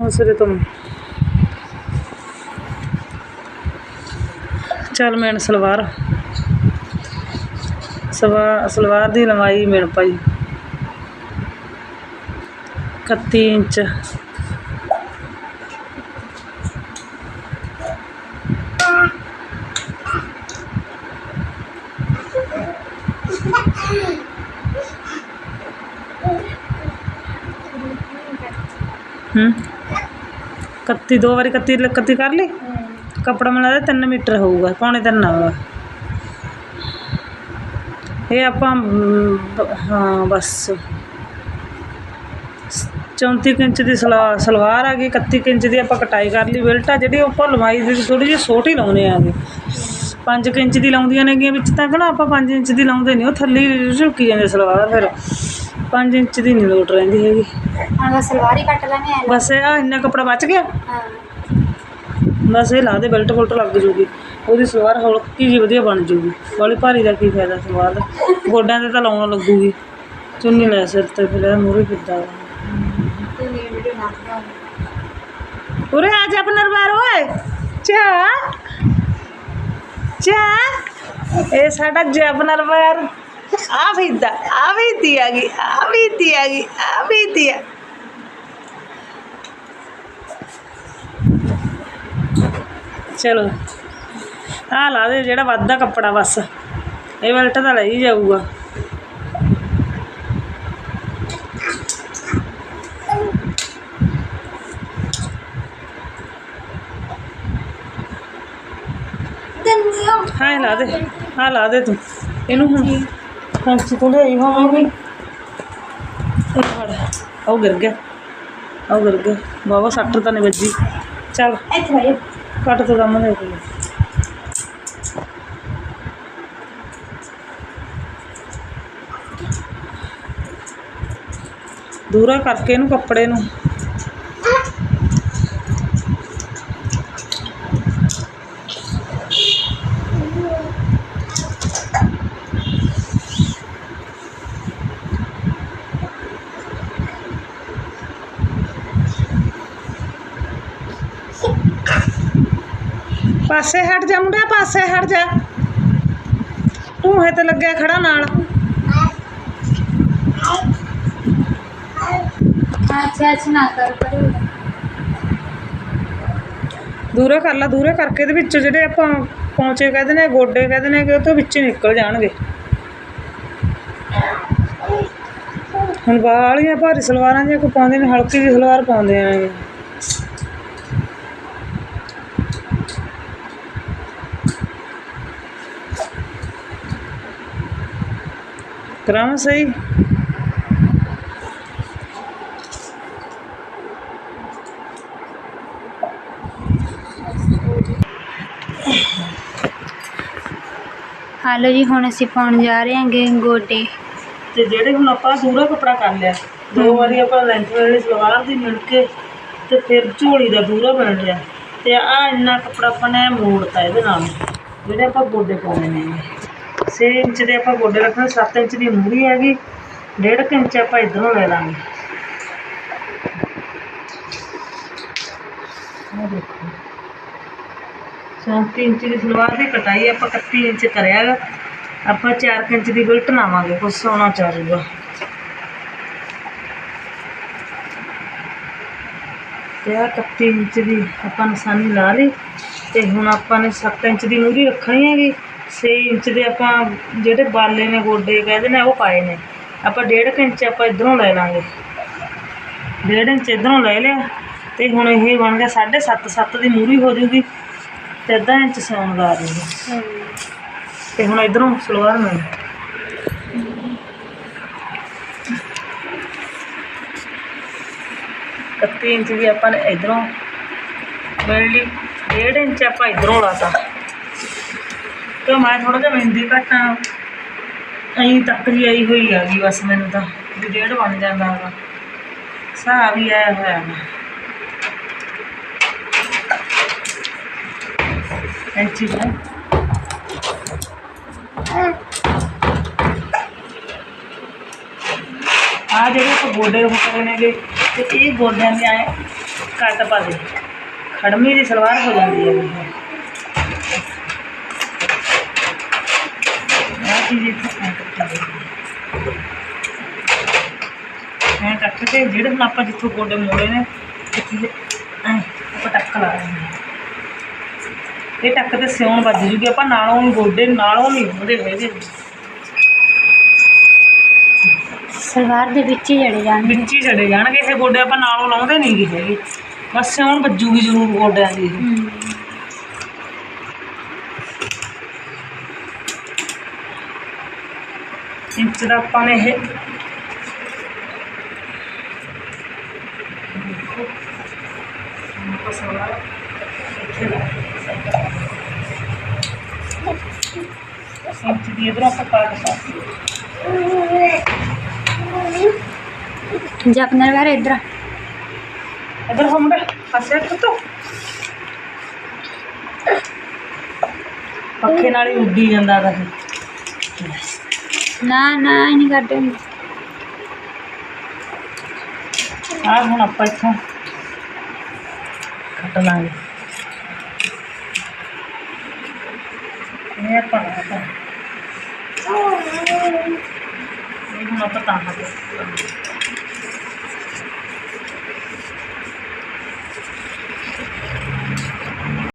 ਹੌਸਲੇ ਤੋਂ ਚੱਲ ਮੈਨ ਸਲਵਾਰ। ਸਵਾ ਸਲਵਾਰ ਦੀ ਲੰਬਾਈ ਮਿਲ ਪਾਈ 31 ਇੰਚ। ਹੂੰ? 31 ਦੋ ਵਾਰੀ 31 ਲ- 31 ਕਰ ਲਈ? ਕੱਪੜਾ ਮੈਨੂੰ ਲੱਗਦਾ 3 ਮੀਟਰ ਹੋਊਗਾ, ਪੌਣੇ 3 ਹੋਊਗਾ ਇਹ ਆਪਾਂ ਹਾਂ, ਬਸ। 34 ਕੁ ਇੰਚ ਦੀ ਸਲਾ, ਸਲਵਾਰ ਆ ਗਈ 31 ਕੁ ਇੰਚ ਦੀ ਆਪਾਂ ਕਟਾਈ ਕਰ ਲਈ, ਬੈਲਟ ਆ ਜਿਹੜੀ ਆਪਾਂ ਲੰਬਾਈ ਦੀ ਥੋੜੀ ਜਿਹੀ ਛੋਟੀ ਲਾਉਨੇ ਆਗੇ 5 ਕੁ ਇੰਚ ਦੀ ਲਾਉਂਦੀਆਂ ਨੇਗੀਆਂ, ਵਿੱਚ ਤਾਂ ਕਹਣਾ ਆਪਾਂ 5 ਇੰਚ ਦੀ ਲਾਉਂਦੇ ਨਹੀਂ, ਉਹ ਥੱਲੇ ਝੁਕੀ ਜਾਂਦੇ ਸਲਵਾਰ ਫਿਰ। 5 ਇੰਚ ਦੀ ਨਹੀਂ ਲੋਟ ਰਹਿੰਦੀ ਹੈਗੀ। ਹੁਣ ਬਸ ਸਲਵਾਰ ਹੀ ਕੱਟ ਲੈਣੇ ਆ। ਬਸ ਇਹ ਇੰਨਾ ਕੱਪੜਾ ਬਚ ਗਿਆ? ਹਾਂ। ਬਸ ਇਹ ਲਾ ਦੇ ਬੈਲਟ ਬੁਲਟ ਲੱਗ ਜੂਗੀ। ਉਹਦੀ ਸਲਵਾਰ ਹਲਕੀ ਜੀ ਵਧੀਆ ਬਣ ਜੂਗੀ। ਵਾਲੀ ਭਾਰੀ ਦਾ ਕੀ ਫਾਇਦਾ ਸਲਵਾਰ ਦਾ? ਗੋਡਿਆਂ ਤੇ ਤਾਂ ਲਾਉਣ ਲੱਗੂਗੀ। ਚੁੰਨੀ ਲੈ ਸਿਰ ਤੇ ਫਿਰ ਇਹ ਮੂਰੇ ਬਣਾਓ ਉਰੇ ਆ ਜਾ ਆਪਣਾ ਰਵਾਰ ਓਏ। ਚਾ। ਚਾ। ਇਹ ਸਾਡਾ ਜਪਨਾ ਰਵਾਰ। ਆ ਫਿਰਦਾ ਆ ਵੀ ਦੀ ਆ ਗਈ ਆ ਵੀ ਦੀ ਆ ਗਈ ਆ ਵੀ ਦੀ ਆ ਚਲੋ ਆ ਲਾ ਦੇ ਜਿਹੜਾ ਵੱਧਦਾ ਕੱਪੜਾ ਬਸ ਇਹ ਬੈਲਟ ਤਾਂ ਲਈ ਜਾਊਗਾ ਦੰਨਿਓ ਹਾਂ ਲਾ ਦੇ ਹਾਂ ਲਾ ਦੇ ਤੂੰ ਇਹਨੂੰ ਹੁਣ ਫੈਂਸੀ ਤੋਂ ਲਈ ਹੋਵਾਂਗੀ ਫੜ। ਉਹ ਗਿਰ ਗਿਆ। ਉਹ ਗਿਰ ਗਿਆ। ਬਾਬਾ ਸੱਟ ਤਾਂ ਨਹੀਂ ਵੱਜੀ। ਚੱਲ ਇੱਥੇ ਕੱਟ ਤੋਂ ਕੰਮ ਦੇ ਕੋਈ ਦੂਰਾ ਕਰਕੇ ਇਹਨੂੰ ਕੱਪੜੇ ਨੂੰ। ਪਾਸੇ ਹਟ ਜਾ ਮੁੰਡਿਆ ਪਾਸੇ ਹਟ ਜਾ। ਤੂੰ ਹੈ ਤੇ ਲੱਗਿਆ ਖੜਾ ਨਾਲ। ਅੱਛਾ ਅੱਛਾ ਨਾ ਕਰ ਦੂਰੇ ਕਰ ਲਾ ਦੂਰੇ ਕਰਕੇ ਇਹਦੇ ਵਿੱਚੋਂ ਜਿਹੜੇ ਆਪਾਂ ਪੌਂਚੇ ਕਹਿੰਦੇ ਨੇ ਗੋਡੇ ਕਹਿੰਦੇ ਨੇ ਕਿ ਉਹ ਤੋਂ ਵਿੱਚ ਨਿਕਲ ਜਾਣਗੇ। ਹੁਣ ਵਾਲੀਆਂ ਭਾਰੀ ਸਲਵਾਰਾਂ ਕੋ ਪਾਉਂਦੇ ਨੇ ਹਲਕੀ ਜਿਹੀ ਸਲਵਾਰ ਪਾਉਂਦੇ ਆ। ਕਰਾਂ ਸਹੀ? ਹਾਲੋ ਜੀ ਹੁਣ ਅਸੀਂ ਪਾਉਣ ਜਾ ਰਹੇ ਹਾਂਗੇ ਗੋਡੇ। ਤੇ ਜਿਹੜੇ ਹੁਣ ਆਪਾਂ ਦੂਰਾ ਕੱਪੜਾ ਕਰ ਲਿਆ ਦੋ ਵਾਰੀ ਆਪਾਂ ਲੈਂਥ ਵਾਲੀ ਸਲਵਾਰ ਦੀ ਮਿਲ ਕੇ ਤੇ ਫਿਰ ਝੋਲੀ ਦਾ ਦੂਰਾ ਬਣ ਲਿਆ ਤੇ ਆ ਇੰਨਾ ਕੱਪੜਾ ਆਪਾਂ ਨੇ ਮੋੜਤਾ ਇਹਦੇ ਨਾਲ ਜਿਹੜੇ ਆਪਾਂ ਗੋਡੇ ਪਾਉਣੇ ਨੇ। 6 ਇੰਚ ਦੇ ਆਪਾਂ ਗੋਡੇ ਰੱਖਣੇ 7 ਇੰਚ ਦੀ ਮੂਰੀ ਹੈਗੀ 1.5 ਇੰਚ ਆਪਾਂ ਇਧਰੋਂ ਲੈ ਲਾਂਗੇ। ਆਹ ਦੇਖੋ। 34 ਇੰਚ ਦੀ ਸਲਵਾਰ ਦੀ ਕਟਾਈ ਆਪਾਂ 31 ਇੰਚ ਕਰਿਆਗਾ ਆਪਾਂ 4 ਇੰਚ ਦੀ ਬਿਲਟ ਲਾਵਾਂਗੇ, ਕੁਛ ਸੋਨਾ ਚਾਹੂਗਾ ਤੇ ਆਹ 31 ਇੰਚ ਦੀ ਆਪਾਂ ਨਿਸ਼ਾਨੀ ਲਾ ਲਈ, ਤੇ ਹੁਣ ਆਪਾਂ ਨੇ 7 ਇੰਚ ਦੀ ਮੂਰੀ ਰੱਖਣੀ ਹੈਗੀ। ਛੇ ਇੰਚ ਦੇ ਆਪਾਂ ਜਿਹੜੇ ਬਾਲੇ ਨੇ, ਗੋਡੇ ਕਹਿੰਦੇ ਨੇ, ਉਹ ਪਾਏ ਨੇ। ਆਪਾਂ 1.5 ਇੰਚ ਆਪਾਂ ਇਧਰੋਂ ਲੈ ਲਾਂਗੇ। ਡੇਢ ਇੰਚ ਇਧਰੋਂ ਲੈ ਲਿਆ ਤੇ ਹੁਣ ਇਹ ਬਣ ਗਿਆ 7.5 7 ਦੀ ਮੂਰੀ ਹੋ ਜੂਗੀ ਤੇ ਅੱਧਾ ਇੰਚ ਸਿਉਣ ਲਾ ਆ ਜਾਊਗਾ ਤੇ ਹੁਣ ਇਧਰੋਂ ਸਲਵਾਰ ਮੈਂ ਕੱਤੀ ਇੰਚ ਦੀ ਆਪਾਂ ਨੇ ਇਧਰੋਂ ਮਿਲ ਲਈ। ਡੇਢ ਇੰਚ ਆਪਾਂ ਇਧਰੋਂ ਲਾਤਾ। ਤੇ ਮੈਂ ਥੋੜਾ ਜਿਹਾ ਮਹਿੰਦੀ ਘਟਾ ਅਹੀਂ ਤੱਕ ਹੀ ਆਈ ਹੋਈ ਆ ਗਈ ਬਸ ਮੈਨੂੰ ਤਾਂ, ਵੀ ਡੇਢ ਬਣ ਜਾਂਦਾ ਹੈਗਾ ਸਾਹ ਵੀ ਆਇਆ ਹੋਇਆ ਮੈਂ ਇੰਚੀ ਹੈ। ਆ ਜਿਹੜੇ ਆਪਾਂ ਗੋਡੇ ਉਹ ਕਰੇ ਨੇਗੇ, ਤੇ ਇਹ ਗੋਡਿਆਂ ਦੇ ਆਏ ਕੱਟ ਪਾ ਦੇ। ਖੜਮੀ ਦੀ ਸਲਵਾਰ ਹੋ ਜਾਂਦੀ ਹੈ। ਚੀਜ਼ ਇੱਥੇ ਐਂ ਕੱਟੀ ਹੋਈ ਹੈ। ਐਂ ਕੱਟ ਕੇ ਜਿਹੜੇ ਹੁਣ ਆਪਾਂ ਜਿੱਥੋਂ ਗੋਡੇ ਮੋੜੇ ਨੇ ਇੱਥੇ ਐਂ ਆਪਾਂ ਟੱਕ ਲਾ ਰਹੇ ਹਾਂ। ਇਹ ਟੱਕ ਤੇ ਸਿਉਣ ਵੱਜ ਜੂਗੀ ਆਪਾਂ ਨਾਲੋਂ ਗੋਡੇ ਨਾਲੋਂ ਨਹੀਂ ਉਹਦੇ ਹੈਗੇ ਸਲਵਾਰ ਦੇ ਵਿੱਚ ਹੀ ਜੜੇ ਜਾਣਗੇ। ਵਿੱਚ ਹੀ ਚੜੇ ਜਾਣਗੇ ਇਹ ਗੋਡੇ ਆਪਾਂ ਨਾਲੋਂ ਲਾਉਂਦੇ ਨਹੀਂ ਹੈਗੇ। ਬਸ ਸਿਉਣ ਵੱਜੂਗੀ ਜ਼ਰੂਰ ਗੋਡਿਆਂ ਦੀ ਇਹ। ਹਮ, ਇੰਚ ਦਾ ਆਪਾਂ ਨੇ ਇਹ ਇੰਚ ਦੀ ਇਧਰੋਂ ਆਪਾਂ ਕਾਟ ਪਾ ਜਪਨਰ ਵਾਰ ਇਧਰ ਇਧਰ ਹੋ ਮੁੰਡਾ ਪਾਸੇ ਕੁੱਤੋ ਪੱਖੇ ਨਾਲ ਹੀ ਉੱਡੀ ਜਾਂਦਾ ਗਾ ਇਹ ਨਾ ਨਾ ਇਹ ਨਹੀਂ ਕਰਦੇ ਹੁੰਦੇ ਆਹ ਹੁਣ ਆਪਾਂ ਇੱਥੋਂ ਕੱਟ ਲਾਂਗੇ ਇਹ ਆਪਾਂ